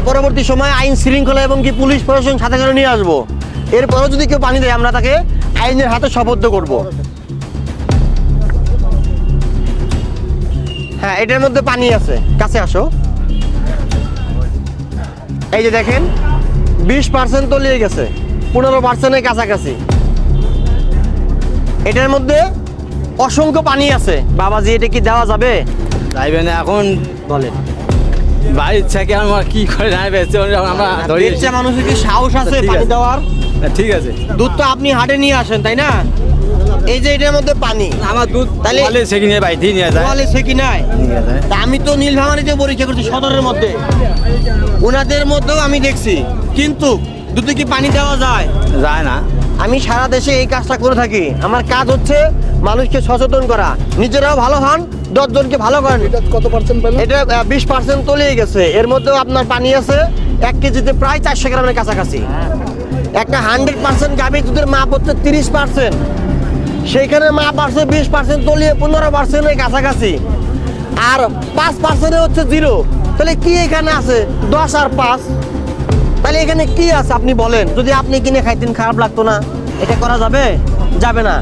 আর পরবর্তী সময় আইন শৃঙ্খলা এবং কি পুলিশ প্রশাসন সাথে করে নিয়ে আসব। এরপরও যদি কেউ পানি দেয় আমরা তাকে আইনের হাতে শপথ করব। হ্যাঁ এটার মধ্যে পানি আছে। কাছে আসো। এই যে দেখেন বিশ পার্সেন্ট তলিয়ে গেছে। পনেরো পার্সেন্টের কাছাকাছি। এটার মধ্যে অসংখ্য পানি আছে। বাবাজি এটা কি দেওয়া যাবে? যাইবে না এখন বলেন। বাড়ির থেকে আমার কি করে যাইবে আমরা ধরি দেখছে মানুষের কি সাহস আছে পানি দেওয়ার? ঠিক আছে। দুধ তো আপনি হাটে নিয়ে আসেন তাই না? এই যে এটার মধ্যে পানি। আমার দুধ তাহলে- সে কিনে দিয়ে নিয়ে যায়। বলে সে কি নাই তা আমি তো নীলভাঙানিতে পরীক্ষা করছি সদরের মধ্যে। ওনাদের মধ্যেও আমি দেখছি। কিন্তু দুধে কি পানি দেওয়া যায়? যায় না। আমি সারা দেশে এই কাজটা করে থাকি। আমার কাজ হচ্ছে মানুষকে সচেতন করা। নিজেরাও ভালো হন দশজনকে ভালো করেন। এটা কত পার্সেন্ট পেলেন এটা বিশ পার্সেন্ট তলিয়ে গেছে। এর মধ্যেও আপনার পানি আছে এক কেজিতে প্রায় চারশো গ্রামের কাছাকাছি। একটা হান্ড্রেড পার্সেন্ট গাভী দুধের মাপ হচ্ছে তিরিশ পার্সেন্ট সেইখানে মাপ আসছে বিশ পার্সেন্ট তলিয়ে পনেরো পার্সেন্টের কাছাকাছি। আর পাঁচ পার্সেন্টে হচ্ছে জিরো তাহলে কি এখানে আছে? দশ আর পাঁচ। তাহলে এখানে কি আছে আপনি বলেন? যদি আপনি কিনে খাইতেন খারাপ লাগতো না। এটা করা যাবে? যাবে না।